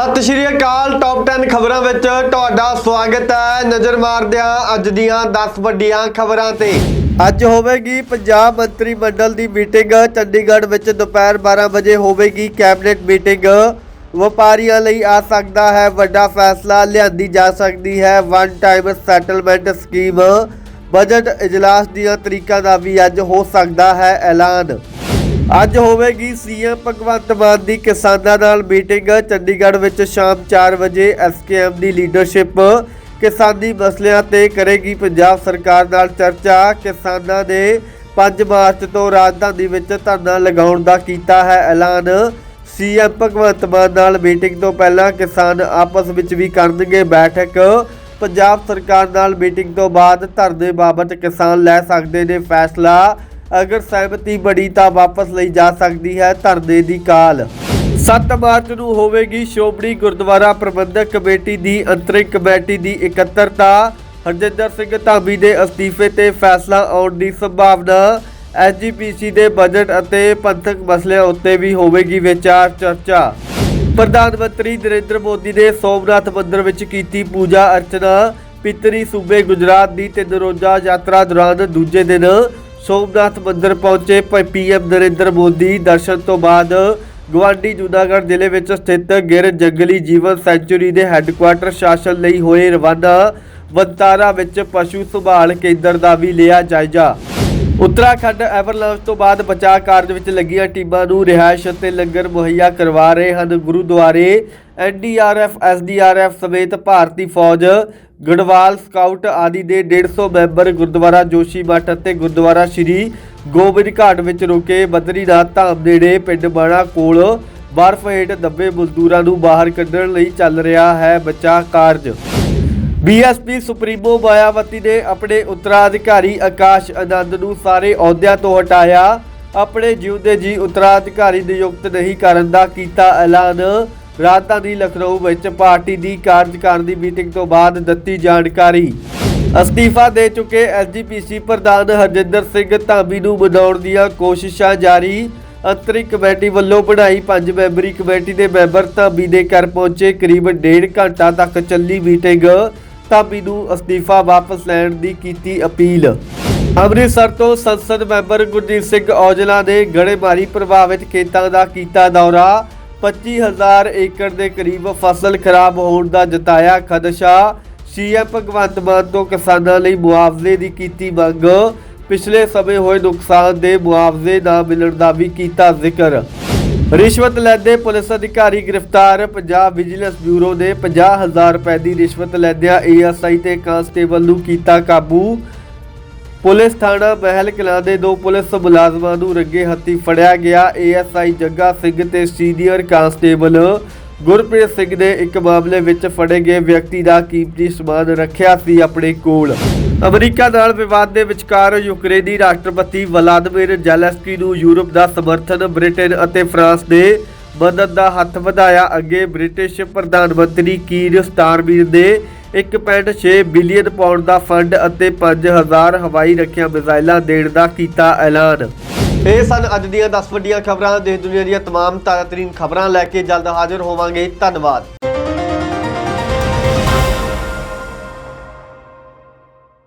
ਸਤਿ ਸ਼੍ਰੀ ਅਕਾਲ ਟੌਪ 10 ਖਬਰਾਂ ਵਿੱਚ ਤੁਹਾਡਾ ਸਵਾਗਤ ਹੈ ਨਜ਼ਰ ਮਾਰਦੇ ਹਾਂ ਅੱਜ ਦੀਆਂ 10 ਵੱਡੀਆਂ ਖਬਰਾਂ ਤੇ। ਅੱਜ ਹੋਵੇਗੀ ਪੰਜਾਬ ਮੰਤਰੀ ਮੰਡਲ ਦੀ ਮੀਟਿੰਗ, ਚੰਡੀਗੜ੍ਹ ਵਿੱਚ ਦੁਪਹਿਰ 12 ਵਜੇ ਹੋਵੇਗੀ ਕੈਬਨਿਟ ਮੀਟਿੰਗ। ਵਪਾਰੀਆਂ ਲਈ ਆ ਸਕਦਾ ਹੈ ਵੱਡਾ ਫੈਸਲਾ, ਲਿਆਂਦੀ ਜਾ ਸਕਦੀ ਹੈ one time settlement scheme budget ਇਜਲਾਸ ਦੀਆਂ ਤਰੀਕਾਂ ਦਾ ਵੀ ਅੱਜ ਹੋ ਸਕਦਾ ਹੈ ਐਲਾਨ। ਅੱਜ ਹੋਵੇਗੀ ਸੀਐਮ ਭਗਵੰਤ ਮਾਨ ਦੀ ਕਿਸਾਨਾਂ ਨਾਲ ਮੀਟਿੰਗ, ਚੰਡੀਗੜ੍ਹ ਵਿੱਚ ਸ਼ਾਮ 4 ਵਜੇ ਐਸਕੇਐਮ ਦੀ ਲੀਡਰਸ਼ਿਪ। ਕਿਸਾਨੀ ਮਸਲਿਆਂ ਤੇ ਕਰੇਗੀ ਪੰਜਾਬ ਸਰਕਾਰ ਨਾਲ ਚਰਚਾ। ਕਿਸਾਨਾਂ ਨੇ 5 ਮਾਰਚ ਤੋਂ ਰਾਜਧਾਨੀ ਵਿੱਚ ਧਰਨਾ ਲਗਾਉਣ ਦਾ ਕੀਤਾ ਹੈ ਐਲਾਨ। ਸੀਐਮ ਭਗਵੰਤ ਮਾਨ ਨਾਲ ਮੀਟਿੰਗ ਤੋਂ ਪਹਿਲਾਂ ਕਿਸਾਨ ਆਪਸ ਵਿੱਚ ਵੀ ਕਰਨਗੇ ਬੈਠਕ। ਪੰਜਾਬ ਸਰਕਾਰ ਨਾਲ ਮੀਟਿੰਗ ਤੋਂ ਬਾਅਦ ਧਰਨੇ ਬਾਬਤ ਕਿਸਾਨ ਲੈ ਸਕਦੇ ਨੇ ਫੈਸਲਾ। ਅਗਰ ਸਹਿਮਤੀ ਬਣੀ ਤਾਂ ਵਾਪਸ ਲਈ ਜਾ ਸਕਦੀ ਹੈ ਧਰਨੇ ਦੀ ਕਾਲ। 7 ਮਾਰਚ ਨੂੰ ਹੋਵੇਗੀ ਸ਼ੋਮਣੀ ਗੁਰਦੁਆਰਾ ਪ੍ਰਬੰਧਕ ਕਮੇਟੀ ਦੀ ਅੰਤਰਿਮ ਕਮੇਟੀ ਦੀ ਇਕੱਤਰਤਾ। ਹਰਜਿੰਦਰ ਸਿੰਘ ਧਾਮੀ ਦੇ ਅਸਤੀਫੇ ਤੇ ਫੈਸਲਾ ਆਉਣ ਦੀ ਸੰਭਾਵਨਾ। ਐਸਜੀਪੀਸੀ ਦੇ ਬਜਟ ਅਤੇ ਪੰਥਕ ਮਸਲਿਆਂ ਉੱਤੇ ਵੀ ਹੋਵੇਗੀ ਵਿਚਾਰ ਚਰਚਾ। ਪ੍ਰਧਾਨ ਮੰਤਰੀ ਨਰਿੰਦਰ ਮੋਦੀ ਨੇ ਸੋਮਨਾਥ ਮੰਦਿਰ ਵਿੱਚ ਕੀਤੀ ਪੂਜਾ ਅਰਚਨਾ। ਪਿਤਰੀ ਸੂਬੇ ਗੁਜਰਾਤ ਦੀ ਤਿੰਨ ਰੋਜ਼ਾ ਯਾਤਰਾ ਦੌਰਾਨ ਦੂਜੇ ਦਿਨ ਸੋਮਨਾਥ ਮੰਦਿਰ ਪਹੁੰਚੇ ਪੀਐਮ ਨਰਿੰਦਰ ਮੋਦੀ। ਦਰਸ਼ਨ ਤੋਂ ਬਾਅਦ ਗਵਾਂਡੀ ਜੂਨਾਗੜ੍ਹ ਜ਼ਿਲ੍ਹੇ ਵਿੱਚ ਸਥਿਤ ਗਿਰ ਜੰਗਲੀ ਜੀਵਨ ਸੈਂਚੁਰੀ ਦੇ ਹੈੱਡਕੁਆਟਰ ਸ਼ਾਸਨ ਲਈ ਹੋਏ ਰਵਾਨਾ ਵੰਤਾਰਾ ਵਿੱਚ ਪਸ਼ੂ ਸੰਭਾਲ ਕੇਂਦਰ ਦਾ ਵੀ ਲਿਆ ਜਾਇਜ਼ਾ। ਉੱਤਰਾਖੰਡ ਐਵਰਲਾਂਸ ਤੋਂ ਬਾਅਦ ਬਚਾਅ ਕਾਰਜ ਵਿੱਚ ਲੱਗੀਆਂ ਟੀਮਾਂ ਨੂੰ ਰਿਹਾਇਸ਼ ਅਤੇ ਲੰਗਰ ਮੁਹੱਈਆ ਕਰਵਾ ਰਹੇ ਹਨ। ਗੁਰਦੁਆਰੇ ਐਨਡੀਆਰਐਫ ਐਸਡੀਆਰਐਫ ਸਮੇਤ ਭਾਰਤੀ ਫੌਜ, ਗੜਵਾਲ ਸਕਾਊਟ ਆਦਿ ਦੇ 150 ਮੈਂਬਰ ਗੁਰਦੁਆਰਾ ਜੋਸ਼ੀ ਮੱਠ ਅਤੇ ਗੁਰਦੁਆਰਾ ਸ਼੍ਰੀ ਗੋਬਿੰਦ ਘਾਟ ਵਿੱਚ ਰੁਕੇ ਬਦਰੀਨਾਥ ਧਾਮ ਨੇੜੇ ਪਿੰਡ ਬਾਣਾ ਕੋਲ ਬਰਫ਼ ਹੇਠ ਦੱਬੇ ਮਜ਼ਦੂਰਾਂ ਨੂੰ ਬਾਹਰ ਕੱਢਣ ਲਈ ਚੱਲ ਰਿਹਾ ਹੈ ਬਚਾਅ ਕਾਰਜ। ਬੀਐਸਪੀ ਸੁਪਰੀਮੋ ਮਾਇਆਵਤੀ ਨੇ ਆਪਣੇ ਉੱਤਰਾਧਿਕਾਰੀ ਆਕਾਸ਼ ਆਨੰਦ ਨੂੰ ਸਾਰੇ ਅਹੁਦਿਆਂ ਤੋਂ ਹਟਾਇਆ। ਆਪਣੇ ਜਿਉਂਦੇ ਜੀ ਉੱਤਰਾਧਿਕਾਰੀ ਨਿਯੁਕਤ ਨਹੀਂ ਕਰਨ ਦਾ ਕੀਤਾ ਐਲਾਨ। ਰਾਜਧਾਨੀ ਲਖਨਊ ਵਿੱਚ ਪਾਰਟੀ ਦੀ ਕਾਰਜਕਾਰਨੀ ਮੀਟਿੰਗ ਤੋਂ ਬਾਅਦ ਦਿੱਤੀ ਜਾਣਕਾਰੀ। ਅਸਤੀਫਾ ਦੇ ਚੁੱਕੇ ਐਸਜੀਪੀਸੀ ਪ੍ਰਧਾਨ ਹਰਜਿੰਦਰ ਸਿੰਘ ਧਾਮੀ ਨੂੰ ਬਣਾਉਣ ਦੀਆਂ ਕੋਸ਼ਿਸ਼ਾਂ ਜਾਰੀ। ਅੰਤਰਿਮ ਕਮੇਟੀ ਵੱਲੋਂ ਬਣਾਈ ਪੰਜ ਮੈਂਬਰੀ ਕਮੇਟੀ ਦੇ ਮੈਂਬਰ ਧਾਮੀ ਦੇ ਘਰ ਪਹੁੰਚੇ। ਕਰੀਬ ਡੇਢ ਘੰਟਾ ਤੱਕ ਚੱਲੀ ਮੀਟਿੰਗ। ਧਾਮੀ ਨੂੰ ਅਸਤੀਫਾ ਵਾਪਸ ਲੈਣ ਦੀ ਕੀਤੀ ਅਪੀਲ। ਅੰਮ੍ਰਿਤਸਰ ਤੋਂ ਸੰਸਦ ਮੈਂਬਰ ਗੁਰਜੀਤ ਸਿੰਘ ਔਜਲਾ ਨੇ ਗੜੇਮਾਰੀ ਪ੍ਰਭਾਵਿਤ ਖੇਤਾਂ ਦਾ ਕੀਤਾ ਦੌਰਾ। 25000 ਏਕੜ ਦੇ ਕਰੀਬ ਫਸਲ ਖਰਾਬ ਹੋਣ ਦਾ ਜਤਾਇਆ ਖਦਸ਼ਾ। ਸੀਐਮ ਭਗਵੰਤ ਮਾਨ ਤੋਂ ਕਿਸਾਨਾਂ ਲਈ ਮੁਆਵਜ਼ੇ ਦੀ ਕੀਤੀ ਮੰਗ। ਪਿਛਲੇ ਸਮੇਂ ਹੋਏ ਨੁਕਸਾਨ ਦੇ ਮੁਆਵਜ਼ੇ ਨਾ ਮਿਲਣ ਦਾ ਵੀ ਕੀਤਾ ਜ਼ਿਕਰ। ਰਿਸ਼ਵਤ ਲੈਂਦੇ ਪੁਲਿਸ ਅਧਿਕਾਰੀ ਗ੍ਰਿਫਤਾਰ। ਪੰਜਾਬ ਵਿਜੀਲੈਂਸ ਬਿਊਰੋ ਨੇ 50000 ਰੁਪਏ ਦੀ ਰਿਸ਼ਵਤ ਲੈਂਦਿਆਂ ਏਐਸਆਈ ਤੇ ਕਾਂਸਟੇਬਲ ਨੂੰ ਕੀਤਾ ਕਾਬੂ। ਪੁਲਿਸ ਥਾਣਾ ਮਹਿਲ ਕਲਾਂ ਦੇ ਦੋ ਪੁਲਿਸ ਮੁਲਾਜ਼ਮਾਂ ਨੂੰ ਰੱਗੇ ਹੱਥੀ ਫੜਿਆ ਗਿਆ। ਏਐਸਆਈ ਜੱਗਾ ਸਿੰਘ ਤੇ ਸੀਨੀਅਰ ਕਾਂਸਟੇਬਲ ਗੁਰਪ੍ਰੀਤ ਸਿੰਘ ਨੇ ਇੱਕ ਮਾਮਲੇ ਵਿੱਚ ਫੜੇ ਗਏ ਵਿਅਕਤੀ ਦਾ ਕੀਮਤੀ ਸਮਾਨ ਰੱਖਿਆ ਸੀ ਆਪਣੇ ਕੋਲ। ਅਮਰੀਕਾ ਨਾਲ ਵਿਵਾਦ ਦੇ ਵਿਚਕਾਰ ਯੂਕਰੇਨੀ ਰਾਸ਼ਟਰਪਤੀ ਵਲਾਦਮੀਰ ਜ਼ੈਲੈਂਸਕੀ ਨੂੰ ਯੂਰਪ ਦਾ ਸਮਰਥਨ ਬ੍ਰਿਟੇਨ ਅਤੇ ਫਰਾਂਸ ਨੇ ਮਦਦ ਦਾ ਹੱਥ ਵਧਾਇਆ। ਅੱਗੇ ਬ੍ਰਿਟਿਸ਼ ਪ੍ਰਧਾਨ ਮੰਤਰੀ ਕੀਰ ਸਟਾਰਮੀਰ ਨੇ 1.6 ਬਿਲੀਅਨ ਪਾਉਂਡ ਦਾ ਫੰਡ ਅਤੇ 5000 ਹਵਾਈ ਰੱਖਿਆ ਮਿਜ਼ਾਈਲਾਂ ਦੇਣ ਦਾ ਕੀਤਾ ਐਲਾਨ। ਇਹ ਸਨ ਅੱਜ ਦੀਆਂ 10 ਵੱਡੀਆਂ ਖਬਰਾਂ ਦੇਸ਼ ਦੁਨੀਆ ਦੀਆਂ तमाम ਤਾਜ਼ਾਤਰੀਨ ਖਬਰਾਂ ਲੈ ਕੇ ਜਲਦ ਹਾਜ਼ਰ ਹੋਵਾਂਗੇ ਧੰਨਵਾਦ